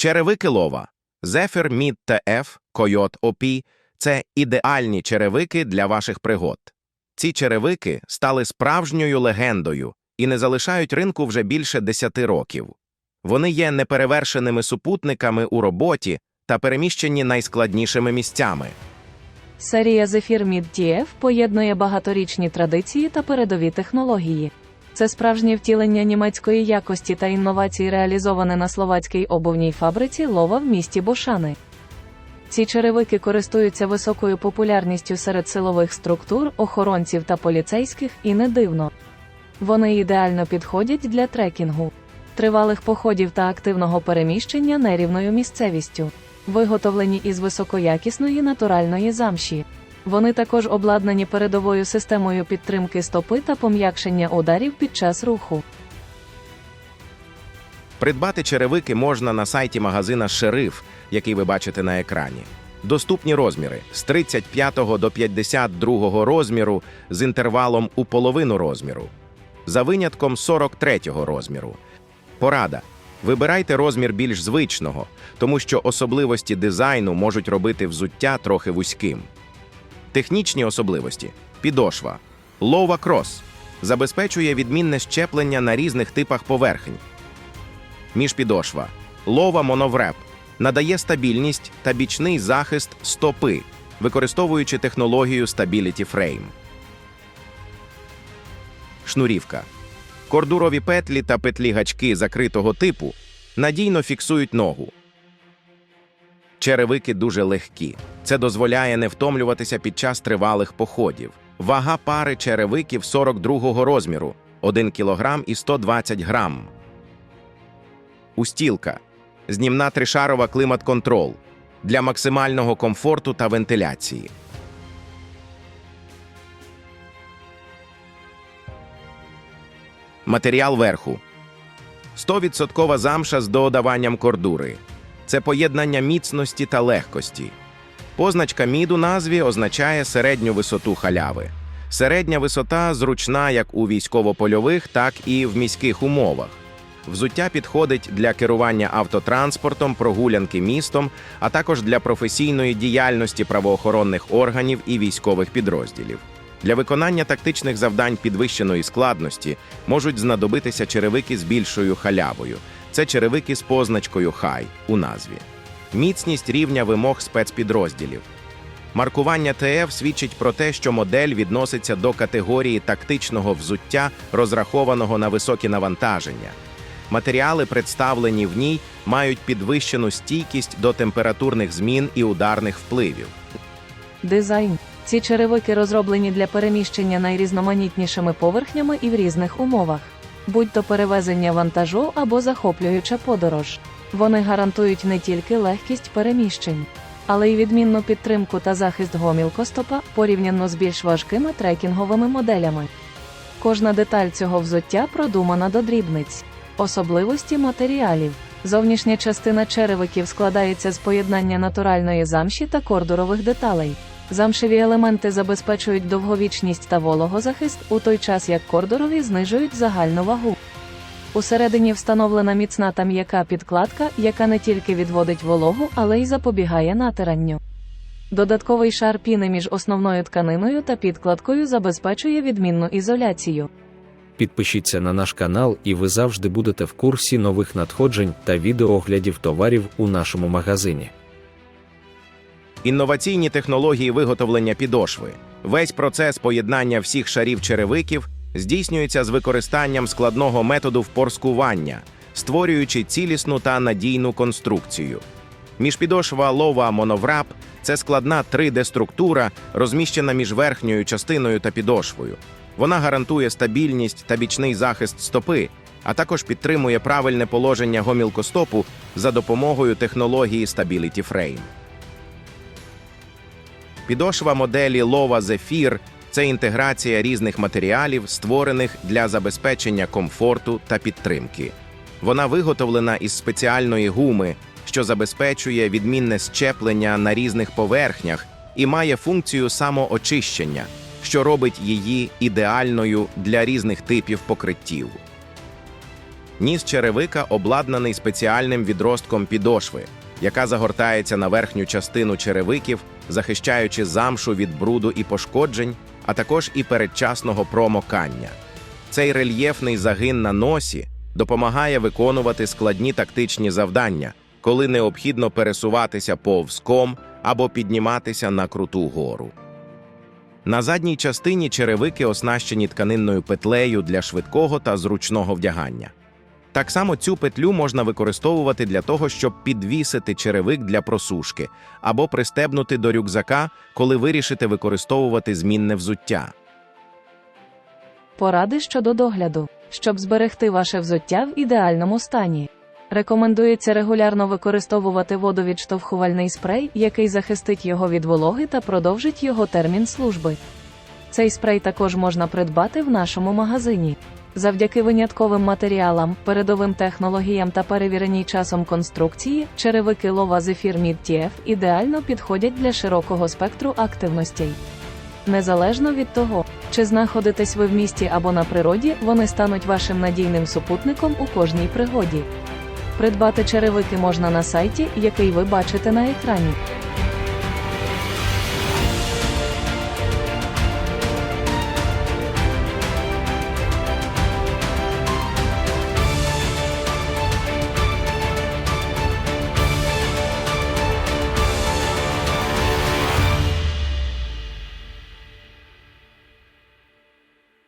Черевики лова Zephyr Mid TF, Coyote OP – це ідеальні черевики для ваших пригод. Ці черевики стали справжньою легендою і не залишають ринку вже більше 10 років. Вони є неперевершеними супутниками у роботі та переміщені найскладнішими місцями. Серія Zephyr Mid TF поєднує багаторічні традиції та передові технології. Це справжнє втілення німецької якості та інновацій, реалізоване на словацькій обувній фабриці Лова в місті Бошани. Ці черевики користуються високою популярністю серед силових структур, охоронців та поліцейських, і не дивно. Вони ідеально підходять для трекінгу, тривалих походів та активного переміщення нерівною місцевістю, виготовлені із високоякісної натуральної замші. Вони також обладнані передовою системою підтримки стопи та пом'якшення ударів під час руху. Придбати черевики можна на сайті магазина Шериф, який ви бачите на екрані. Доступні розміри з 35 до 52 розміру з інтервалом у половину розміру, за винятком 43 розміру. Порада. Вибирайте розмір більш звичного, тому що особливості дизайну можуть робити взуття трохи вузьким. Технічні особливості. Підошва. Лова крос. Забезпечує відмінне щеплення на різних типах поверхень. Міжпідошва. Лова моновреп. Надає стабільність та бічний захист стопи, використовуючи технологію Stability Frame. Шнурівка. Кордурові петлі та петлі-гачки закритого типу надійно фіксують ногу. Черевики дуже легкі. Це дозволяє не втомлюватися під час тривалих походів. Вага пари черевиків 42 розміру 1 кг і 120 грам. Устілка. Знімна тришарова клімат-контрол для максимального комфорту та вентиляції. Матеріал верху. 100% замша з додаванням кордури. Це поєднання міцності та легкості. Позначка мід у назві означає середню висоту халяви. Середня висота зручна як у військово-польових, так і в міських умовах. Взуття підходить для керування автотранспортом, прогулянки містом, а також для професійної діяльності правоохоронних органів і військових підрозділів. Для виконання тактичних завдань підвищеної складності можуть знадобитися черевики з більшою халявою. Це черевики з позначкою Хай у назві. Міцність рівня вимог спецпідрозділів. Маркування ТФ свідчить про те, що модель відноситься до категорії тактичного взуття, розрахованого на високі навантаження. Матеріали, представлені в ній, мають підвищену стійкість до температурних змін і ударних впливів. Дизайн. Ці черевики розроблені для переміщення найрізноманітнішими поверхнями і в різних умовах, будь то перевезення вантажу або захоплююча подорож. Вони гарантують не тільки легкість переміщень, але й відмінну підтримку та захист гомілкостопа порівняно з більш важкими трекінговими моделями. Кожна деталь цього взуття продумана до дрібниць. Особливості матеріалів. Зовнішня частина черевиків складається з поєднання натуральної замші та кордурових деталей. Замшеві елементи забезпечують довговічність та вологозахист, у той час як кордурові знижують загальну вагу. Усередині встановлена міцна та м'яка підкладка, яка не тільки відводить вологу, але й запобігає натиранню. Додатковий шар піни між основною тканиною та підкладкою забезпечує відмінну ізоляцію. Підпишіться на наш канал, і ви завжди будете в курсі нових надходжень та відеооглядів товарів у нашому магазині. Інноваційні технології виготовлення підошви. Весь процес поєднання всіх шарів черевиків здійснюється з використанням складного методу впорскування, створюючи цілісну та надійну конструкцію. Міжпідошва лова моноврап це складна 3D-структура, розміщена між верхньою частиною та підошвою. Вона гарантує стабільність та бічний захист стопи, а також підтримує правильне положення гомілкостопу за допомогою технології Stability Frame. Підошва моделі Lova Zephyr – це інтеграція різних матеріалів, створених для забезпечення комфорту та підтримки. Вона виготовлена із спеціальної гуми, що забезпечує відмінне щеплення на різних поверхнях і має функцію самоочищення, що робить її ідеальною для різних типів покриттів. Ніс черевика обладнаний спеціальним відростком підошви, яка загортається на верхню частину черевиків, захищаючи замшу від бруду і пошкоджень, а також і передчасного промокання. Цей рельєфний загин на носі допомагає виконувати складні тактичні завдання, коли необхідно пересуватися повзком або підніматися на круту гору. На задній частині черевики оснащені тканинною петлею для швидкого та зручного вдягання. Так само цю петлю можна використовувати для того, щоб підвісити черевик для просушки або пристебнути до рюкзака, коли вирішите використовувати змінне взуття. Поради щодо догляду, щоб зберегти ваше взуття в ідеальному стані. Рекомендується регулярно використовувати водовідштовхувальний спрей, який захистить його від вологи та продовжить його термін служби. Цей спрей також можна придбати в нашому магазині. Завдяки винятковим матеріалам, передовим технологіям та перевіреній часом конструкції, черевики Lova Zephyr Mid TF ідеально підходять для широкого спектру активностей. Незалежно від того, чи знаходитесь ви в місті або на природі, вони стануть вашим надійним супутником у кожній пригоді. Придбати черевики можна на сайті, який ви бачите на екрані.